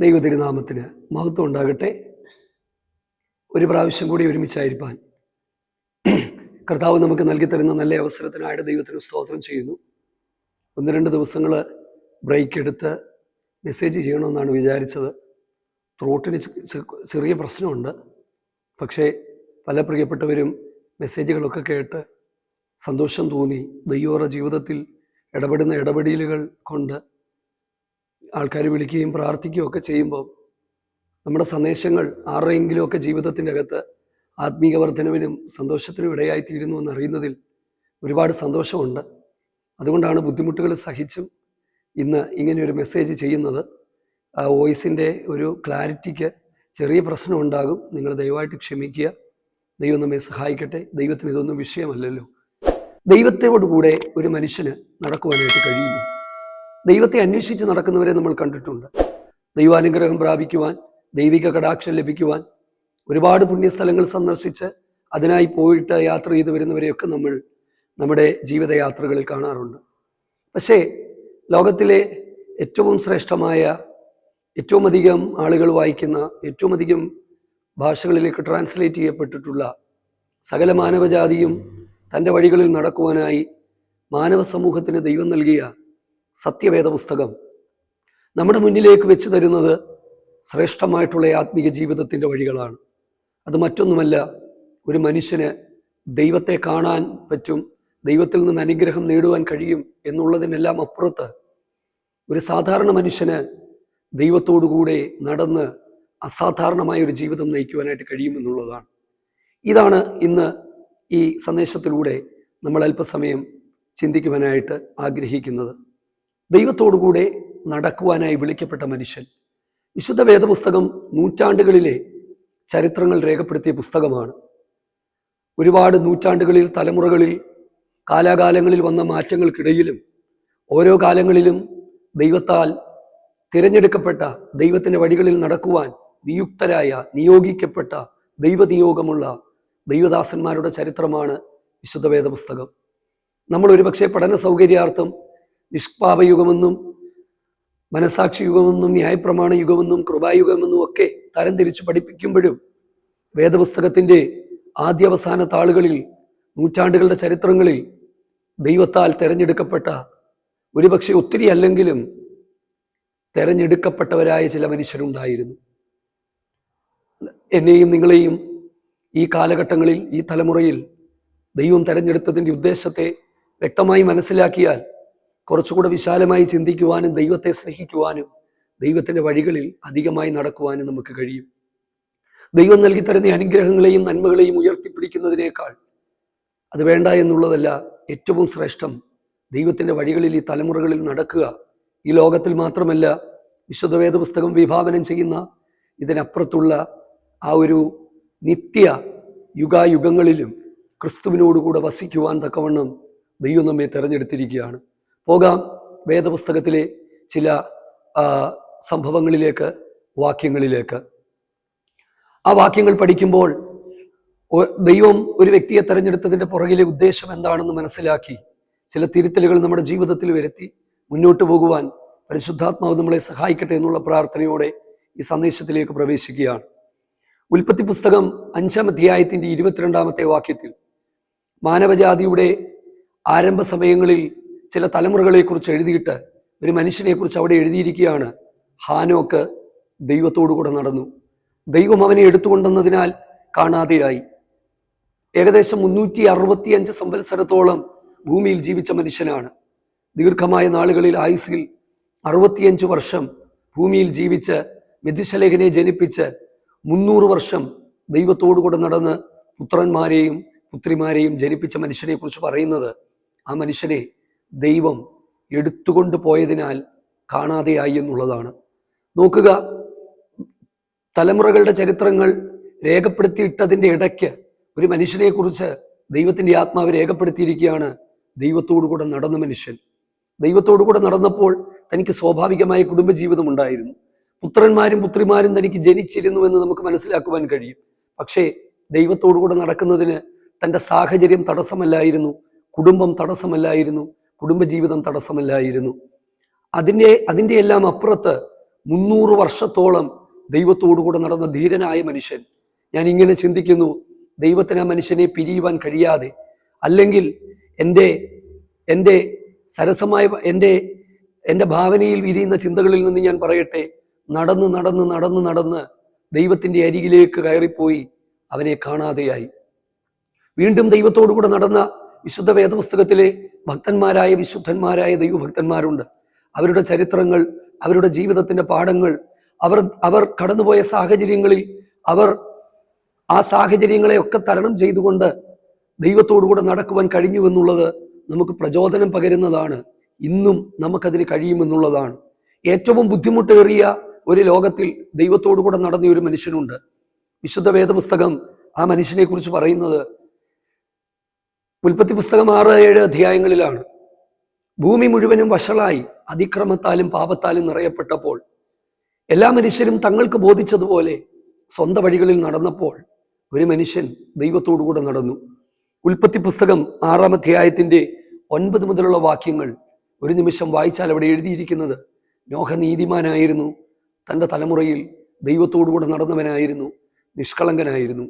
ദൈവ തിരുനാമത്തിന് മഹത്വം ഉണ്ടാകട്ടെ. ഒരു പ്രാവശ്യം കൂടി ഒരുമിച്ചായിരിക്കാൻ കർത്താവ് നമുക്ക് നൽകി തരുന്ന നല്ല അവസരത്തിനായിട്ട് ദൈവത്തിന് സ്തോത്രം ചെയ്യുന്നു. ഒന്ന് രണ്ട് ദിവസങ്ങൾ ബ്രേക്ക് എടുത്ത് മെസ്സേജ് ചെയ്യണമെന്നാണ് വിചാരിച്ചത്. ത്രോട്ടിന് ചെറിയ പ്രശ്നമുണ്ട്. പക്ഷേ പല പ്രിയപ്പെട്ടവരും മെസ്സേജുകളൊക്കെ കേട്ട് സന്തോഷം തോന്നി. ദൈവവരുടെ ജീവിതത്തിൽ ഇടപെടുന്ന ഇടപെടലുകൾ കൊണ്ട് ആൾക്കാർ വിളിക്കുകയും പ്രാർത്ഥിക്കുകയും ഒക്കെ ചെയ്യുമ്പോൾ നമ്മുടെ സന്ദേശങ്ങൾ ആരുടെയെങ്കിലുമൊക്കെ ജീവിതത്തിന്റെ അകത്ത് ആത്മീക വർധനവിനും സന്തോഷത്തിനും ഇടയായിത്തീരുന്നു എന്നറിയുന്നതിൽ ഒരുപാട് സന്തോഷമുണ്ട്. അതുകൊണ്ടാണ് ബുദ്ധിമുട്ടുകൾ സഹിച്ചും ഇന്ന് ഇങ്ങനെ ഒരു മെസ്സേജ് ചെയ്യുന്നത്. ആ വോയിസിന്റെ ഒരു ക്ലാരിറ്റിക്ക് ചെറിയ പ്രശ്നം ഉണ്ടാകും. നിങ്ങൾ ദയവായിട്ട് ക്ഷമിക്കുക. ദൈവം നമ്മെ സഹായിക്കട്ടെ. ദൈവത്തിന് ഇതൊന്നും വിഷയമല്ലല്ലോ. ദൈവത്തോടു കൂടെ ഒരു മനുഷ്യന് നടക്കുവാനായിട്ട് കഴിയുന്നു ദൈവത്തെ അന്വേഷിച്ച് നടക്കുന്നവരെ നമ്മൾ കണ്ടിട്ടുണ്ട്. ദൈവാനുഗ്രഹം പ്രാപിക്കുവാൻ ദൈവിക കടാക്ഷം ലഭിക്കുവാൻ ഒരുപാട് പുണ്യസ്ഥലങ്ങൾ സന്ദർശിച്ച് അതിനായി പോയിട്ട് യാത്ര ചെയ്തു വരുന്നവരെയൊക്കെ നമ്മൾ നമ്മുടെ ജീവിതയാത്രകളിൽ കാണാറുണ്ട്. പക്ഷേ ലോകത്തിലെ ഏറ്റവും ശ്രേഷ്ഠമായ ഏറ്റവും അധികം ആളുകൾ വായിക്കുന്ന ഏറ്റവും അധികം ഭാഷകളിലേക്ക് ട്രാൻസ്ലേറ്റ് ചെയ്യപ്പെട്ടിട്ടുള്ള സകല മാനവജാതിയും തന്റെ വഴികളിൽ നടക്കുവാനായി മാനവ സമൂഹത്തിന് ദൈവം നൽകിയ സത്യവേദ പുസ്തകം നമ്മുടെ മുന്നിലേക്ക് വെച്ച് തരുന്നത് ശ്രേഷ്ഠമായിട്ടുള്ള ആത്മീയ ജീവിതത്തിന്റെ വഴികളാണ്. അത് മറ്റൊന്നുമല്ല ഒരു മനുഷ്യന് ദൈവത്തെ കാണാൻ പറ്റും ദൈവത്തിൽ നിന്ന് അനുഗ്രഹം നേടുവാൻ കഴിയും എന്നുള്ളതിനെല്ലാം അപ്പുറത്ത് ഒരു സാധാരണ മനുഷ്യന് ദൈവത്തോടുകൂടെ നടന്ന് അസാധാരണമായ ഒരു ജീവിതം നയിക്കുവാനായിട്ട് കഴിയുമെന്നുള്ളതാണ്. ഇതാണ് ഇന്ന് ഈ സന്ദേശത്തിലൂടെ നമ്മൾ അല്പസമയം ചിന്തിക്കുവാനായിട്ട് ആഗ്രഹിക്കുന്നത്. ദൈവത്തോടുകൂടെ നടക്കുവാനായി വിളിക്കപ്പെട്ട മനുഷ്യൻ. വിശുദ്ധ വേദപുസ്തകം നൂറ്റാണ്ടുകളിലെ ചരിത്രങ്ങൾ രേഖപ്പെടുത്തിയ പുസ്തകമാണ്. ഒരുപാട് നൂറ്റാണ്ടുകളിൽ തലമുറകളിൽ കാലാകാലങ്ങളിൽ വന്ന മാറ്റങ്ങൾക്കിടയിലും ഓരോ കാലങ്ങളിലും ദൈവത്താൽ തിരഞ്ഞെടുക്കപ്പെട്ട ദൈവത്തിന്റെ വഴികളിൽ നടക്കുവാൻ നിയുക്തരായ നിയോഗിക്കപ്പെട്ട ദൈവനിയോഗമുള്ള ദൈവദാസന്മാരുടെ ചരിത്രമാണ് വിശുദ്ധ വേദപുസ്തകം. നമ്മൾ ഒരുപക്ഷെ പഠന സൗകര്യാർത്ഥം നിഷ്പാപയുഗമെന്നും മനസാക്ഷി യുഗമെന്നും ന്യായപ്രമാണ യുഗമെന്നും കൃപായുഗമെന്നും ഒക്കെ തരംതിരിച്ച് പഠിപ്പിക്കുമ്പോഴും വേദപുസ്തകത്തിന്റെ ആദ്യാവസാന താളുകളിൽ നൂറ്റാണ്ടുകളുടെ ചരിത്രങ്ങളിൽ ദൈവത്താൽ തിരഞ്ഞെടുക്കപ്പെട്ട ഒരുപക്ഷെ ഒത്തിരി അല്ലെങ്കിലും തെരഞ്ഞെടുക്കപ്പെട്ടവരായ ചില മനുഷ്യരുണ്ടായിരുന്നു. എന്നെയും നിങ്ങളെയും ഈ കാലഘട്ടങ്ങളിൽ ഈ തലമുറയിൽ ദൈവം തെരഞ്ഞെടുത്തതിന്റെ ഉദ്ദേശത്തെ വ്യക്തമായി മനസ്സിലാക്കിയാൽ കുറച്ചുകൂടെ വിശാലമായി ചിന്തിക്കുവാനും ദൈവത്തെ സ്നേഹിക്കുവാനും ദൈവത്തിന്റെ വഴികളിൽ അധികമായി നടക്കുവാനും നമുക്ക് കഴിയും. ദൈവം നൽകി തരുന്ന അനുഗ്രഹങ്ങളെയും നന്മകളെയും ഉയർത്തിപ്പിടിക്കുന്നതിനേക്കാൾ അത് വേണ്ട എന്നുള്ളതല്ല ഏറ്റവും ശ്രേഷ്ഠം ദൈവത്തിന്റെ വഴികളിൽ ഈ തലമുറകളിൽ നടക്കുക. ഈ ലോകത്തിൽ മാത്രമല്ല വിശുദ്ധവേദ പുസ്തകം വിഭാവനം ചെയ്യുന്ന ഇതിനപ്പുറത്തുള്ള ആ ഒരു നിത്യ യുഗായുഗങ്ങളിലും ക്രിസ്തുവിനോടുകൂടെ വസിക്കുവാൻ തക്കവണ്ണം ദൈവം നമ്മെ തിരഞ്ഞെടുത്തിരിക്കുകയാണ്. പോകാം. വേദപുസ്തകത്തിലെ ചില സംഭവങ്ങളിലേക്ക് വാക്യങ്ങളിലേക്ക്. ആ വാക്യങ്ങൾ പഠിക്കുമ്പോൾ ദൈവം ഒരു വ്യക്തിയെ തെരഞ്ഞെടുത്തതിന്റെ പുറകിലെ ഉദ്ദേശം എന്താണെന്ന് മനസ്സിലാക്കി ചില തിരുത്തലുകൾ നമ്മുടെ ജീവിതത്തിൽ വരുത്തി മുന്നോട്ട് പോകുവാൻ പരിശുദ്ധാത്മാവ് നമ്മളെ സഹായിക്കട്ടെ എന്നുള്ള പ്രാർത്ഥനയോടെ ഈ സന്ദേശത്തിലേക്ക് പ്രവേശിക്കുകയാണ്. ഉൽപ്പത്തി പുസ്തകം അഞ്ചാം അധ്യായത്തിന്റെ ഇരുപത്തിരണ്ടാമത്തെ വാക്യത്തിൽ മാനവജാതിയുടെ ആരംഭ സമയങ്ങളിൽ ചില തലമുറകളെക്കുറിച്ച് എഴുതിയിട്ട് ഒരു മനുഷ്യനെക്കുറിച്ച് അവിടെ എഴുതിയിരിക്കുകയാണ്. ഹാനോക്ക് ദൈവത്തോടു കൂടെ നടന്നു. ദൈവം അവനെ എടുത്തുകൊണ്ടെന്നതിനാൽ കാണാതെയായി. ഏകദേശം മുന്നൂറ്റി അറുപത്തിയഞ്ച് സംവത്സരത്തോളം ഭൂമിയിൽ ജീവിച്ച മനുഷ്യനാണ്. ദീർഘമായ നാളുകളിൽ ആയുസിൽ അറുപത്തിയഞ്ച് വർഷം ഭൂമിയിൽ ജീവിച്ച് മെതിശലേഖനെ ജനിപ്പിച്ച് മുന്നൂറ് വർഷം ദൈവത്തോടു കൂടെ നടന്ന് പുത്രന്മാരെയും പുത്രിമാരെയും ജനിപ്പിച്ച മനുഷ്യനെ കുറിച്ച് പറയുന്നത് ആ മനുഷ്യനെ ദൈവം എടുത്തുകൊണ്ട് പോയതിനാൽ കാണാതെയായി എന്നുള്ളതാണ്. നോക്കുക തലമുറകളുടെ ചരിത്രങ്ങൾ രേഖപ്പെടുത്തിയിട്ടതിന്റെ ഇടയ്ക്ക് ഒരു മനുഷ്യനെക്കുറിച്ച് ദൈവത്തിന്റെ ആത്മാവ് രേഖപ്പെടുത്തിയിരിക്കുകയാണ് ദൈവത്തോടു കൂടെ നടന്ന മനുഷ്യൻ. ദൈവത്തോടു കൂടെ നടന്നപ്പോൾ തനിക്ക് സ്വാഭാവികമായ കുടുംബജീവിതം ഉണ്ടായിരുന്നു. പുത്രന്മാരും പുത്രിമാരും തനിക്ക് ജനിച്ചിരുന്നു എന്ന് നമുക്ക് മനസ്സിലാക്കുവാൻ കഴിയും. പക്ഷേ ദൈവത്തോടു കൂടെ നടക്കുന്നതിന് തന്റെ സാഹചര്യം തടസ്സമല്ലായിരുന്നു കുടുംബം തടസ്സമല്ലായിരുന്നു കുടുംബജീവിതം തടസ്സമല്ലായിരുന്നു. അതിന്റെ അതിന്റെ എല്ലാം അപ്പുറത്ത് മുന്നൂറ് വർഷത്തോളം ദൈവത്തോടു കൂടെ നടന്ന ധീരനായ മനുഷ്യൻ. ഞാൻ ഇങ്ങനെ ചിന്തിക്കുന്നു ദൈവത്തിന് ആ മനുഷ്യനെ പിരിയുവാൻ കഴിയാതെ അല്ലെങ്കിൽ എന്റെ എന്റെ സരസമായ എന്റെ എന്റെ ഭാവനയിൽ വിരിയുന്ന ചിന്തകളിൽ നിന്ന് ഞാൻ പറയട്ടെ നടന്ന് നടന്ന് നടന്ന് നടന്ന് ദൈവത്തിന്റെ അരികിലേക്ക് കയറിപ്പോയി അവനെ കാണാതെയായി. വീണ്ടും ദൈവത്തോടു കൂടെ നടന്ന വിശുദ്ധ വേദപുസ്തകത്തിലെ ഭക്തന്മാരായ വിശുദ്ധന്മാരായ ദൈവഭക്തന്മാരുണ്ട്. അവരുടെ ചരിത്രങ്ങൾ അവരുടെ ജീവിതത്തിന്റെ പാഠങ്ങൾ അവർ അവർ കടന്നുപോയ സാഹചര്യങ്ങളിൽ അവർ ആ സാഹചര്യങ്ങളെയൊക്കെ തരണം ചെയ്തുകൊണ്ട് ദൈവത്തോടു കൂടെ നടക്കുവാൻ കഴിഞ്ഞു എന്നുള്ളത് നമുക്ക് പ്രചോദനം പകരുന്നതാണ്. ഇന്നും നമുക്കതിന് കഴിയുമെന്നുള്ളതാണ്. ഏറ്റവും ബുദ്ധിമുട്ടേറിയ ഒരു ലോകത്തിൽ ദൈവത്തോടു കൂടെ നടന്ന ഒരു മനുഷ്യനുണ്ട്. വിശുദ്ധ വേദപുസ്തകം ആ മനുഷ്യനെ കുറിച്ച് പറയുന്നത് ഉൽപ്പത്തി പുസ്തകം ആറ് ഏഴ് അധ്യായങ്ങളിലാണ്. ഭൂമി മുഴുവനും വഷളായി അതിക്രമത്താലും പാപത്താലും നിറയപ്പെട്ടപ്പോൾ എല്ലാ മനുഷ്യരും തങ്ങൾക്ക് ബോധിച്ചതുപോലെ സ്വന്തം വഴികളിൽ നടന്നപ്പോൾ ഒരു മനുഷ്യൻ ദൈവത്തോടുകൂടെ നടന്നു. ഉൽപ്പത്തി പുസ്തകം ആറാം അധ്യായത്തിന്റെ ഒൻപത് മുതലുള്ള വാക്യങ്ങൾ ഒരു നിമിഷം വായിച്ചാൽ അവിടെ എഴുതിയിരിക്കുന്നത് നോഹ നീതിമാനായിരുന്നു തന്റെ തലമുറയിൽ ദൈവത്തോടുകൂടെ നടന്നവനായിരുന്നു നിഷ്കളങ്കനായിരുന്നു.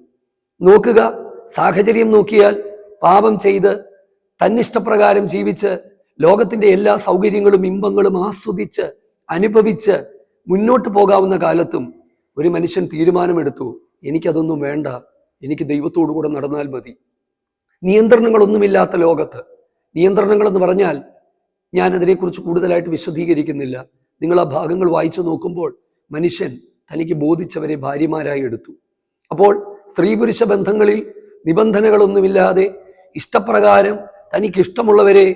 നോക്കുക സാഹചര്യം നോക്കിയാൽ പാപം ചെയ്ത് തന്നിഷ്ടപ്രകാരം ജീവിച്ച് ലോകത്തിന്റെ എല്ലാ സൗകര്യങ്ങളും ഇമ്പങ്ങളും ആസ്വദിച്ച് അനുഭവിച്ച് മുന്നോട്ട് പോകാവുന്ന കാലത്തും ഒരു മനുഷ്യൻ തീരുമാനമെടുത്തു. എനിക്കതൊന്നും വേണ്ട. എനിക്ക് ദൈവത്തോടു കൂടെ നടന്നാൽ മതി. നിയന്ത്രണങ്ങളൊന്നുമില്ലാത്ത ലോകത്ത്. നിയന്ത്രണങ്ങൾ എന്ന് പറഞ്ഞാൽ ഞാൻ അതിനെക്കുറിച്ച് കൂടുതലായിട്ട് വിശദീകരിക്കുന്നില്ല. നിങ്ങൾ ആ ഭാഗങ്ങൾ വായിച്ചു നോക്കുമ്പോൾ മനുഷ്യൻ തനിക്ക് ബോധിച്ചവരെ ഭാര്യമാരായി എടുത്തു. അപ്പോൾ സ്ത്രീ പുരുഷ ബന്ധങ്ങളിൽ നിബന്ധനകളൊന്നുമില്ലാതെ ഇഷ്ടപ്രകാരം തനിക്ക് ഇഷ്ടമുള്ളവരെ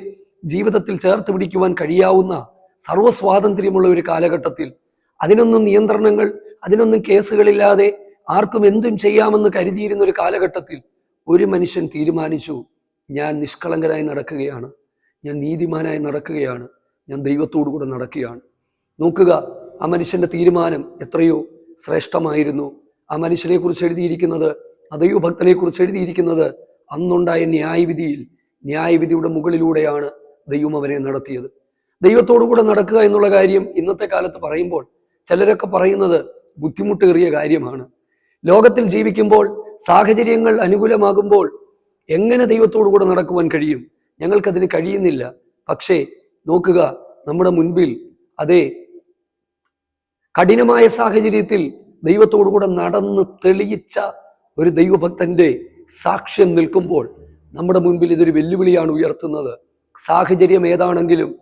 ജീവിതത്തിൽ ചേർത്ത് പിടിക്കുവാൻ കഴിയാവുന്ന സർവസ്വാതന്ത്ര്യമുള്ള ഒരു കാലഘട്ടത്തിൽ അതിനൊന്നും നിയന്ത്രണങ്ങൾ അതിനൊന്നും കേസുകളില്ലാതെ ആർക്കും എന്തും ചെയ്യാമെന്ന് കരുതിയിരുന്ന ഒരു കാലഘട്ടത്തിൽ ഒരു മനുഷ്യൻ തീരുമാനിച്ചു ഞാൻ നിഷ്കളങ്കനായി നടക്കുകയാണ്. ഞാൻ നീതിമാനായി നടക്കുകയാണ്. ഞാൻ ദൈവത്തോടു കൂടെ നടക്കുകയാണ്. നോക്കുക ആ മനുഷ്യന്റെ തീരുമാനം എത്രയോ ശ്രേഷ്ഠമായിരുന്നു. ആ മനുഷ്യനെ കുറിച്ച് എഴുതിയിരിക്കുന്നത് ആ ദൈവഭക്തനെ കുറിച്ച് എഴുതിയിരിക്കുന്നത് അന്നുണ്ടായ ന്യായവിധിയിൽ ന്യായവിധിയുടെ മുകളിലൂടെയാണ് ദൈവം അവനെ നടത്തിയത്. ദൈവത്തോടു കൂടെ നടക്കുക എന്നുള്ള കാര്യം ഇന്നത്തെ കാലത്ത് പറയുമ്പോൾ ചിലരൊക്കെ പറയുന്നത് ബുദ്ധിമുട്ടേറിയ കാര്യമാണ്. ലോകത്തിൽ ജീവിക്കുമ്പോൾ സാഹചര്യങ്ങൾ അനുകൂലമാകുമ്പോൾ എങ്ങനെ ദൈവത്തോടു കൂടെ നടക്കുവാൻ കഴിയും? ഞങ്ങൾക്കതിന് കഴിയുന്നില്ല. പക്ഷേ നോക്കുക നമ്മുടെ മുൻപിൽ അതെ കഠിനമായ സാഹചര്യത്തിൽ ദൈവത്തോടു കൂടെ നടന്ന് തെളിയിച്ച ഒരു ദൈവഭക്തന്റെ സാക്ഷ്യം നിൽക്കുമ്പോൾ നമ്മുടെ മുൻപിൽ ഇതൊരു വെല്ലുവിളിയാണ് ഉയർത്തുന്നത്. സാഹചര്യം ഏതാണെങ്കിലും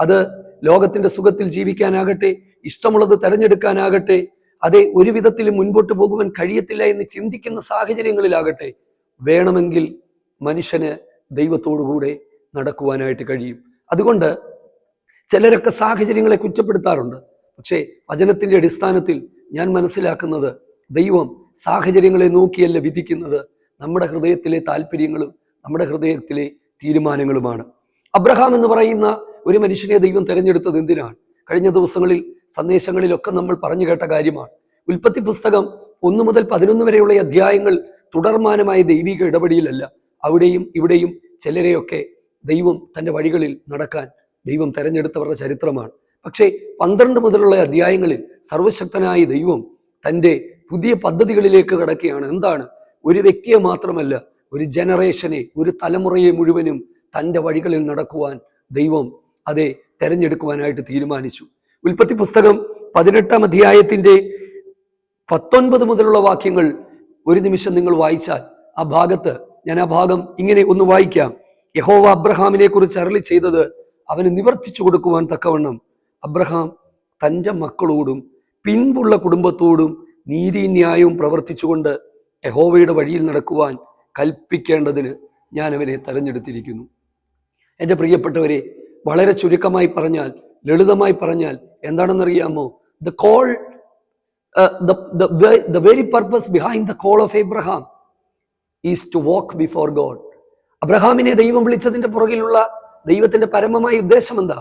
അത് ലോകത്തിന്റെ സുഖത്തിൽ ജീവിക്കാനാകട്ടെ ഇഷ്ടമുള്ളത് തെരഞ്ഞെടുക്കാനാകട്ടെ അതെ ഒരു വിധത്തിലും മുൻപോട്ട് പോകുവാൻ കഴിയത്തില്ല എന്ന് ചിന്തിക്കുന്ന സാഹചര്യങ്ങളിലാകട്ടെ വേണമെങ്കിൽ മനുഷ്യന് ദൈവത്തോടുകൂടെ നടക്കുവാനായിട്ട് കഴിയും. അതുകൊണ്ട് ചിലരൊക്കെ സാഹചര്യങ്ങളെ കുറ്റപ്പെടുത്താറുണ്ട്. പക്ഷേ വചനത്തിന്റെ അടിസ്ഥാനത്തിൽ ഞാൻ മനസ്സിലാക്കുന്നത് ദൈവം സാഹചര്യങ്ങളെ നോക്കിയല്ല വിധിക്കുന്നത്. നമ്മുടെ ഹൃദയത്തിലെ താല്പര്യങ്ങളും നമ്മുടെ ഹൃദയത്തിലെ തീരുമാനങ്ങളുമാണ്. അബ്രഹാം എന്ന് പറയുന്ന ഒരു മനുഷ്യനെ ദൈവം തിരഞ്ഞെടുത്തത് എന്തിനാണ്? കഴിഞ്ഞ ദിവസങ്ങളിൽ സന്ദേശങ്ങളിലൊക്കെ നമ്മൾ പറഞ്ഞു കേട്ട കാര്യമാണ്. ഉൽപ്പത്തി പുസ്തകം ഒന്നു മുതൽ പതിനൊന്ന് വരെയുള്ള അധ്യായങ്ങൾ തുടർമാനമായ ദൈവിക ഇടപെടിയിലല്ല അവിടെയും ഇവിടെയും ചിലരെയൊക്കെ ദൈവം തന്റെ വഴികളിൽ നടക്കാൻ ദൈവം തെരഞ്ഞെടുത്തവരുടെ ചരിത്രമാണ്. പക്ഷേ പന്ത്രണ്ട് മുതലുള്ള അധ്യായങ്ങളിൽ സർവശക്തനായ ദൈവം തന്റെ പുതിയ പദ്ധതികളിലേക്ക് കടക്കുകയാണ്. എന്താണ്? ഒരു വ്യക്തിയെ മാത്രമല്ല ഒരു ജനറേഷനെ ഒരു തലമുറയെ മുഴുവനും തന്റെ വഴികളിൽ നടക്കുവാൻ ദൈവം അതെ തെരഞ്ഞെടുക്കുവാനായിട്ട് തീരുമാനിച്ചു. ഉൽപ്പത്തി പുസ്തകം പതിനെട്ടാം അധ്യായത്തിന്റെ പത്തൊൻപത് മുതലുള്ള വാക്യങ്ങൾ ഒരു നിമിഷം നിങ്ങൾ വായിച്ചാൽ ആ ഭാഗത്ത് ഞാൻ ആ ഭാഗം ഇങ്ങനെ ഒന്ന് വായിക്കാം. യഹോവ അബ്രഹാമിനെ കുറിച്ച് അരളി ചെയ്തത് അവന് നിവർത്തിച്ചു കൊടുക്കുവാൻ തക്കവണ്ണം. അബ്രഹാം തന്റെ മക്കളോടും പിൻപുള്ള കുടുംബത്തോടും നീതിന്യായവും പ്രവർത്തിച്ചുകൊണ്ട് യഹോവയുടെ വഴിയിൽ നടക്കുവാൻ കൽപ്പിക്കേണ്ടതിന് ഞാൻ അവനെ തെരഞ്ഞെടുത്തിരിക്കുന്നു. എന്റെ പ്രിയപ്പെട്ടവരെ വളരെ ചുരുക്കമായി പറഞ്ഞാൽ ലളിതമായി പറഞ്ഞാൽ എന്താണെന്നറിയാമോ? The call the very purpose behind the call of Abraham is to walk before God അബ്രഹാമിനെ ദൈവം വിളിച്ചതിന്റെ പുറകിലുള്ള ദൈവത്തിന്റെ പരമമായ ഉദ്ദേശം എന്താ?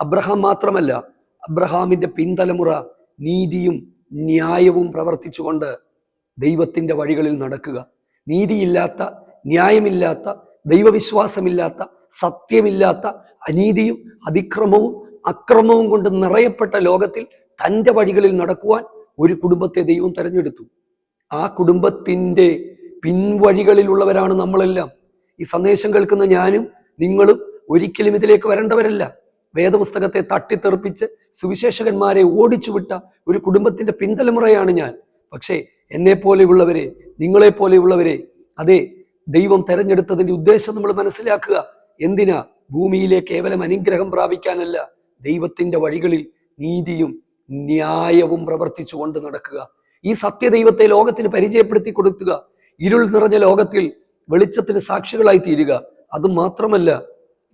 അബ്രഹാം മാത്രമല്ല അബ്രഹാമിന്റെ പിൻതലമുറ നീതിയും ന്യായവും പ്രവർത്തിച്ചുകൊണ്ട് ദൈവത്തിന്റെ വഴികളിൽ നടക്കുക. നീതിയില്ലാത്ത ന്യായമില്ലാത്ത ദൈവവിശ്വാസമില്ലാത്ത സത്യമില്ലാത്ത അനീതിയും അതിക്രമവും അക്രമവും കൊണ്ട് നിറയപ്പെട്ട ലോകത്തിൽ തന്റെ വഴികളിൽ നടക്കുവാൻ ഒരു കുടുംബത്തെ ദൈവം തെരഞ്ഞെടുത്തു. ആ കുടുംബത്തിന്റെ പിൻവഴികളിലുള്ളവരാണ് നമ്മളെല്ലാം. ഈ സന്ദേശം കേൾക്കുന്ന ഞാനും നിങ്ങളും ഒരിക്കലും ഇതിലേക്ക് വരേണ്ടവരല്ല. വേദപുസ്തകത്തെ തട്ടിത്തെറിപ്പിച്ച് സുവിശേഷകന്മാരെ ഓടിച്ചുവിട്ട ഒരു കുടുംബത്തിന്റെ പിന്തലമുറയാണ് ഞാൻ. പക്ഷേ എന്നെ പോലെയുള്ളവരെ നിങ്ങളെ പോലെയുള്ളവരെ അതെ ദൈവം തെരഞ്ഞെടുത്തതിന്റെ ഉദ്ദേശം നമ്മൾ മനസ്സിലാക്കുക. എന്തിനാ ഭൂമിയിലെ കേവലം അനുഗ്രഹം പ്രാപിക്കാനല്ല ദൈവത്തിന്റെ വഴികളിൽ നീതിയും ന്യായവും പ്രവർത്തിച്ചു കൊണ്ട് നടക്കുക. ഈ സത്യദൈവത്തെ ലോകത്തിന് പരിചയപ്പെടുത്തി കൊടുക്കുക. ഇരുൾ നിറഞ്ഞ ലോകത്തിൽ വെളിച്ചത്തിന് സാക്ഷികളായി തീരുക. അത് മാത്രമല്ല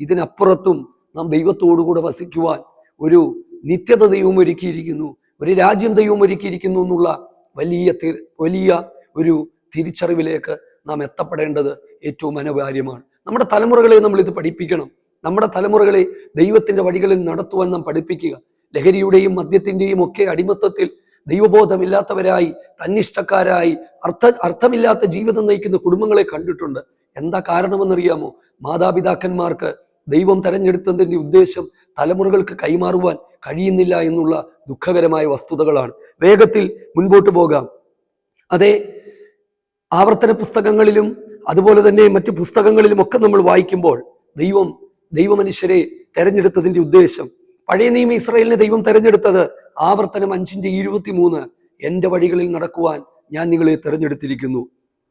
ഇതിനപ്പുറത്തും നാം ദൈവത്തോടുകൂടെ വസിക്കുവാൻ ഒരു നിത്യത ദൈവം ഒരുക്കിയിരിക്കുന്നു ഒരു രാജ്യം ദൈവം ഒരുക്കിയിരിക്കുന്നു എന്നുള്ള വലിയ വലിയ ഒരു തിരിച്ചറിവിലേക്ക് നാം എത്തപ്പെടേണ്ടത് ഏറ്റവും അനിവാര്യമാണ്. നമ്മുടെ തലമുറകളെ നമ്മൾ ഇത് പഠിപ്പിക്കണം. നമ്മുടെ തലമുറകളെ ദൈവത്തിന്റെ വഴികളിൽ നടത്തുവാൻ നാം പഠിപ്പിക്കുക. ലഹരിയുടെയും മദ്യത്തിന്റെയും ഒക്കെ അടിമത്തത്തിൽ ദൈവബോധമില്ലാത്തവരായി തന്നിഷ്ടക്കാരായി അർത്ഥ അർത്ഥമില്ലാത്ത ജീവിതം നയിക്കുന്ന കുടുംബങ്ങളെ കണ്ടിട്ടുണ്ട്. എന്താ കാരണമെന്നറിയാമോ? മാതാപിതാക്കന്മാർക്ക് ദൈവം തെരഞ്ഞെടുത്തതിന്റെ ഉദ്ദേശം തലമുറകൾക്ക് കൈമാറുവാൻ കഴിയുന്നില്ല എന്നുള്ള ദുഃഖകരമായ വസ്തുതകളാണ്. വേഗത്തിൽ മുൻപോട്ട് പോകാം. അതെ ആവർത്തന പുസ്തകങ്ങളിലും അതുപോലെ തന്നെ മറ്റു പുസ്തകങ്ങളിലും ഒക്കെ നമ്മൾ വായിക്കുമ്പോൾ ദൈവം ദൈവമനുഷ്യരെ തെരഞ്ഞെടുത്തതിന്റെ ഉദ്ദേശം. പഴയ നിയമ ഇസ്രായേലിനെ ദൈവം തെരഞ്ഞെടുത്തത് ആവർത്തനം അഞ്ചിന്റെ ഇരുപത്തിമൂന്ന് എന്റെ വഴികളിൽ നടക്കുവാൻ ഞാൻ നിങ്ങളെ തെരഞ്ഞെടുത്തിരിക്കുന്നു.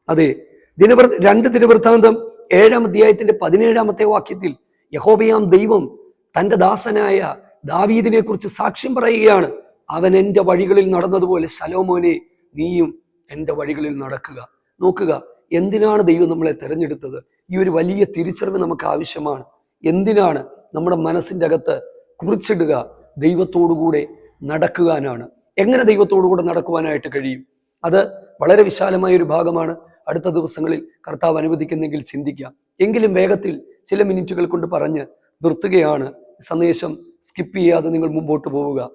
അതെ ദിനവൃ രണ്ട് ദിനവൃത്താന്തം ഏഴാം അധ്യായത്തിന്റെ പതിനേഴാമത്തെ വാക്യത്തിൽ യഹോബയാം ദൈവം തന്റെ ദാസനായ ദാവീദിനെ കുറിച്ച് സാക്ഷ്യം പറയുകയാണ് അവൻ എന്റെ വഴികളിൽ നടന്നതുപോലെ ശലോമോനെ നീയും എന്റെ വഴികളിൽ നടക്കുക. നോക്കുക എന്തിനാണ് ദൈവം നമ്മളെ തിരഞ്ഞെടുത്തത്? ഈ ഒരു വലിയ തിരിച്ചറിവ് നമുക്ക് ആവശ്യമാണ്. എന്തിനാണ് നമ്മുടെ മനസ്സിന്റെ അകത്ത് കുറിച്ചിടുക? ദൈവത്തോടുകൂടെ നടക്കുവാനാണ്. എങ്ങനെ ദൈവത്തോടുകൂടെ നടക്കുവാനായിട്ട് കഴിയും? അത് വളരെ വിശാലമായ ഒരു ഭാഗമാണ്. അടുത്ത ദിവസങ്ങളിൽ കർത്താവ് അനുവദിക്കുന്നെങ്കിൽ ചിന്തിക്കാം. എങ്കിലും വേഗത്തിൽ ചില മിനിറ്റുകൾ കൊണ്ട് പറഞ്ഞ് നിർത്തുകയാണ് സന്ദേശം സ്കിപ്പ് ചെയ്യാതെ നിങ്ങൾ മുമ്പോട്ട് പോവുക.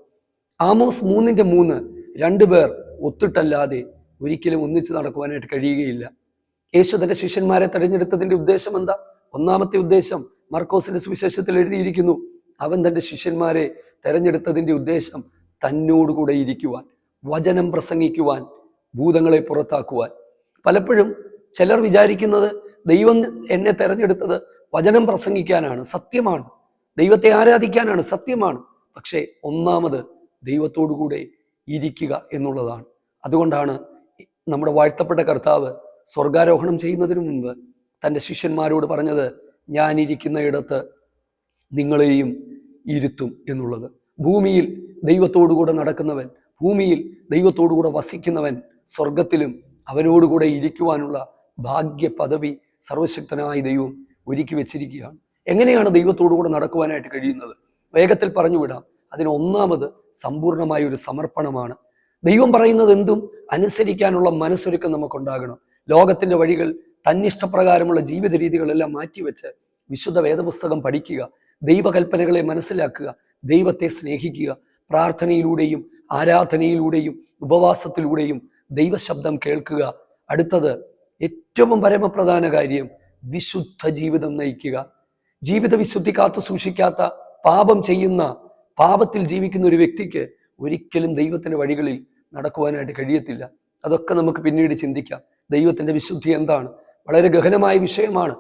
ആമോസ് മൂന്നിന്റെ മൂന്ന് രണ്ടുപേർ ഒത്തിട്ടല്ലാതെ ഒരിക്കലും ഒന്നിച്ച് നടക്കുവാനായിട്ട് കഴിയുകയില്ല. യേശു തന്റെ ശിഷ്യന്മാരെ തെരഞ്ഞെടുത്തതിന്റെ ഉദ്ദേശം എന്താ? ഒന്നാമത്തെ ഉദ്ദേശം മർക്കോസിന്റെ സുവിശേഷത്തിൽ എഴുതിയിരിക്കുന്നു അവൻ തന്റെ ശിഷ്യന്മാരെ തെരഞ്ഞെടുത്തതിന്റെ ഉദ്ദേശം തന്നോടുകൂടെ ഇരിക്കുവാൻ വചനം പ്രസംഗിക്കുവാൻ ഭൂതങ്ങളെ പുറത്താക്കുവാൻ. പലപ്പോഴും ചിലർ വിചാരിക്കുന്നത് ദൈവം എന്നെ തെരഞ്ഞെടുത്തത് വചനം പ്രസംഗിക്കാനാണ് സത്യമാണ്. ദൈവത്തെ ആരാധിക്കാനാണ്? സത്യമാണ്. പക്ഷേ ഒന്നാമത് ദൈവത്തോടുകൂടെ ഇരിക്കുക എന്നുള്ളതാണ്. അതുകൊണ്ടാണ് നമ്മുടെ വാഴ്ത്തപ്പെട്ട കർത്താവ് സ്വർഗാരോഹണം ചെയ്യുന്നതിന് മുമ്പ് തന്റെ ശിഷ്യന്മാരോട് പറഞ്ഞത് ഞാനിരിക്കുന്ന ഇടത്ത് നിങ്ങളെയും ഇരുത്തും എന്നുള്ളത്. ഭൂമിയിൽ ദൈവത്തോടുകൂടെ നടക്കുന്നവൻ ഭൂമിയിൽ ദൈവത്തോടുകൂടെ വസിക്കുന്നവൻ സ്വർഗത്തിലും അവനോടുകൂടെ ഇരിക്കുവാനുള്ള ഭാഗ്യ പദവി സർവശക്തനായ ദൈവം ഒരുക്കി വെച്ചിരിക്കുകയാണ്. എങ്ങനെയാണ് ദൈവത്തോടുകൂടെ നടക്കുവാനായിട്ട് കഴിയുന്നത്? വേഗത്തിൽ പറഞ്ഞു വിടാം. അതിന് ഒന്നാമത് സമ്പൂർണമായ ഒരു സമർപ്പണമാണ്. ദൈവം പറയുന്നത് എന്തും അനുസരിക്കാനുള്ള മനസ്സൊരുക്കം നമുക്കുണ്ടാകണം. ലോകത്തിന്റെ വഴികൾ തന്നിഷ്ടപ്രകാരമുള്ള ജീവിത രീതികളെല്ലാം മാറ്റിവെച്ച് വിശുദ്ധ വേദപുസ്തകം പഠിക്കുക ദൈവകൽപ്പനകളെ മനസ്സിലാക്കുക ദൈവത്തെ സ്നേഹിക്കുക പ്രാർത്ഥനയിലൂടെയും ആരാധനയിലൂടെയും ഉപവാസത്തിലൂടെയും ദൈവശബ്ദം കേൾക്കുക. അടുത്തത് ഏറ്റവും പരമപ്രധാന കാര്യം വിശുദ്ധ ജീവിതം നയിക്കുക. ജീവിത വിശുദ്ധി കാത്തു സൂക്ഷിക്കാത്ത പാപം ചെയ്യുന്ന പാപത്തിൽ ജീവിക്കുന്ന ഒരു വ്യക്തിക്ക് ഒരിക്കലും ദൈവത്തിന്റെ വഴികളിൽ നടക്കുവാനായിട്ട് കഴിയത്തില്ല. അതൊക്കെ നമുക്ക് പിന്നീട് ചിന്തിക്കാം. ദൈവത്തിന്റെ വിശുദ്ധി എന്താണ്? വളരെ ഗഹനമായ വിഷയമാണ്.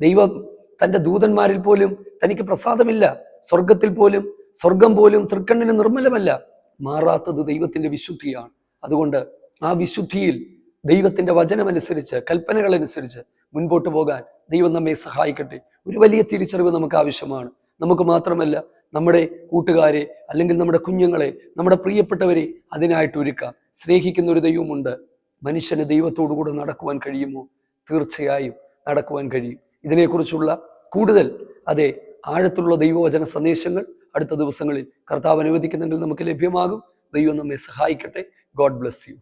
ദൈവം തന്റെ ദൂതന്മാരിൽ പോലും തനിക്ക് പ്രസാദമില്ല. സ്വർഗത്തിൽ പോലും സ്വർഗം പോലും തൃക്കണ്ണിന് നിർമ്മലമല്ല. മാറാത്തത് ദൈവത്തിന്റെ വിശുദ്ധിയാണ്. അതുകൊണ്ട് ആ വിശുദ്ധിയിൽ ദൈവത്തിന്റെ വചനമനുസരിച്ച് കൽപ്പനകളനുസരിച്ച് മുൻപോട്ട് പോകാൻ ദൈവം നമ്മെ സഹായിക്കട്ടെ. ഒരു വലിയ തിരിച്ചറിവ് നമുക്ക് ആവശ്യമാണ്. നമുക്ക് മാത്രമല്ല നമ്മുടെ കൂട്ടുകാരെ അല്ലെങ്കിൽ നമ്മുടെ കുഞ്ഞുങ്ങളെ നമ്മുടെ പ്രിയപ്പെട്ടവരെ അതിനായിട്ട് ഒരുക്കാം. സ്നേഹിക്കുന്ന ഒരു ദൈവമുണ്ട്. മനുഷ്യന് ദൈവത്തോടു കൂടെ നടക്കുവാൻ കഴിയുമോ? തീർച്ചയായും നടക്കുവാൻ കഴിയും. ഇതിനെക്കുറിച്ചുള്ള കൂടുതൽ അതെ ആഴത്തിലുള്ള ദൈവവചന സന്ദേശങ്ങൾ അടുത്ത ദിവസങ്ങളിൽ കർത്താവ് അനുവദിക്കുന്നെങ്കിൽ നമുക്ക് ലഭ്യമാകും. ദൈവം നമ്മെ സഹായിക്കട്ടെ. God bless you.